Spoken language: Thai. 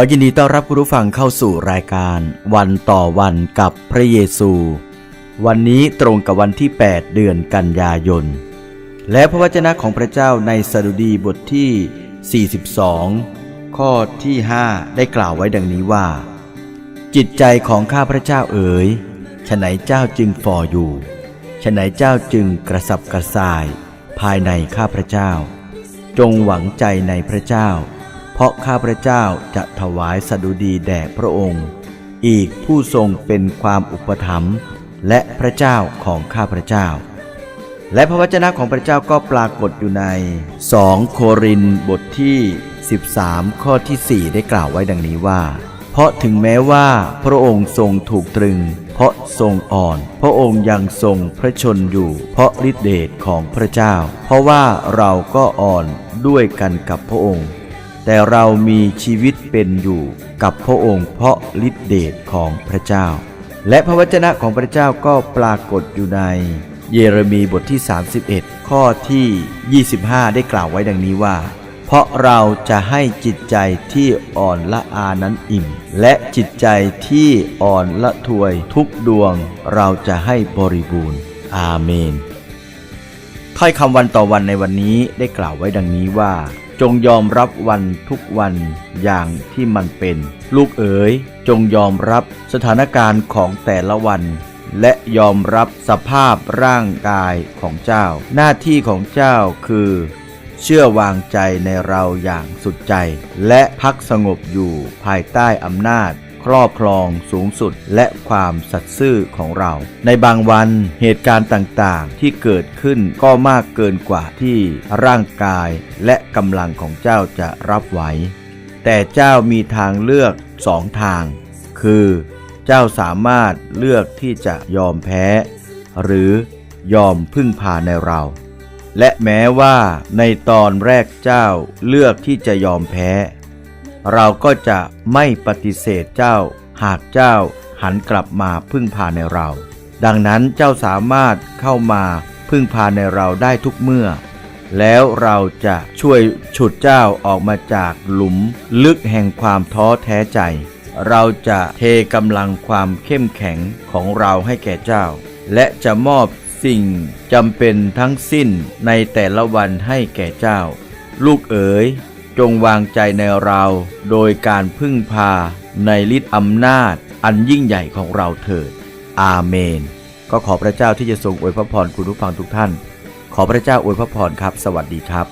ขอยินดีต้อนรับคุณผู้ฟังเข้าสู่รายการวันต่อวันกับพระเยซู วันนี้ตรงกับวันที่ 8 เดือนกันยายน และพระวจนะของพระเจ้าในสดุดีบทที่ 42 ข้อที่ 5 ได้กล่าวไว้ดังนี้ว่า จิตใจของข้าพระเจ้าเอ๋ยฉไหนเจ้าจึงฝ่ออยู่ฉไหนเจ้าจึงกระสับกระส่าย ภายในข้าพระเจ้า จงหวังใจในพระเจ้า เพราะข้าพระเจ้าจะถวายสดุดีแด่พระองค์ อีกผู้ทรงเป็นความอุปถัมภ์และพระเจ้าของข้าพระเจ้า และพระวจนะของพระเจ้าก็ปรากฏอยู่ใน 2 โครินบทที่ 13 ข้อที่ 4 ได้กล่าวไว้ดังนี้ว่า เพราะถึงแม้ว่าพระองค์ทรงถูกตรึง เพราะทรงอ่อน พระองค์ยังทรงพระชนอยู่ เพราะฤทธิเดชของพระเจ้า เพราะว่าเราก็อ่อนด้วยกันกับพระองค์ แต่เรามีชีวิตเป็นอยู่กับพระองค์เพราะฤทธิเดชของพระเจ้า และพระวจนะของพระเจ้าก็ปรากฏอยู่ในเยเรมีบทที่ 31 ข้อที่ 25 ได้กล่าวไว้ดังนี้ว่า เพราะเราจะให้จิตใจที่อ่อนละอานั้นอิ่ม และจิตใจที่อ่อนละทวยทุกดวงเราจะให้บริบูรณ์ อาเมนถ้อยคำวันต่อวันในวันนี้ได้กล่าวไว้ดังนี้ว่า จงยอมรับวันทุกวันอย่างที่มันเป็น ลูกเอ๋ย จงยอมรับสถานการณ์ของแต่ละวัน และยอมรับสภาพร่างกายของเจ้า หน้าที่ของเจ้าคือ เชื่อวางใจในเราอย่างสุดใจ และพักสงบอยู่ภายใต้อำนาจ ครอบครองสูงสุด และความสัตย์ซื่อของเรา ในบางวันเหตุการณ์ต่างๆ ที่เกิดขึ้นก็มากเกินกว่าที่ร่างกายและกำลังของเจ้าจะรับไหวแต่เจ้ามีทางเลือกสองทาง คือ เจ้าสามารถเลือกที่จะยอมแพ้ หรือยอมพึ่งพาในเรา และแม้ว่าในตอนแรกเจ้าเลือกที่จะยอมแพ้ เราก็จะไม่ปฏิเสธเจ้า หากเจ้าหันกลับมาพึ่งพาในเรา ดังนั้นเจ้าสามารถเข้ามาพึ่งพาในเราได้ทุกเมื่อ แล้วเราจะช่วยฉุดเจ้าออกมาจากหลุมลึกแห่งความท้อแท้ใจ เราจะเทกำลังความเข้มแข็งของเราให้แก่เจ้า และจะมอบสิ่งจำเป็นทั้งสิ้นในแต่ละวันให้แก่เจ้า ลูกเอ๋ย จงวางใจในเราโดยการพึ่งพาในฤทธิ์อำนาจอันยิ่งใหญ่ของเราเถิด อาเมน ก็ขอพระเจ้าที่จะทรงอวยพระพรคุณผู้ฟังทุกท่าน ขอพระเจ้าอวยพระพรครับ สวัสดีครับ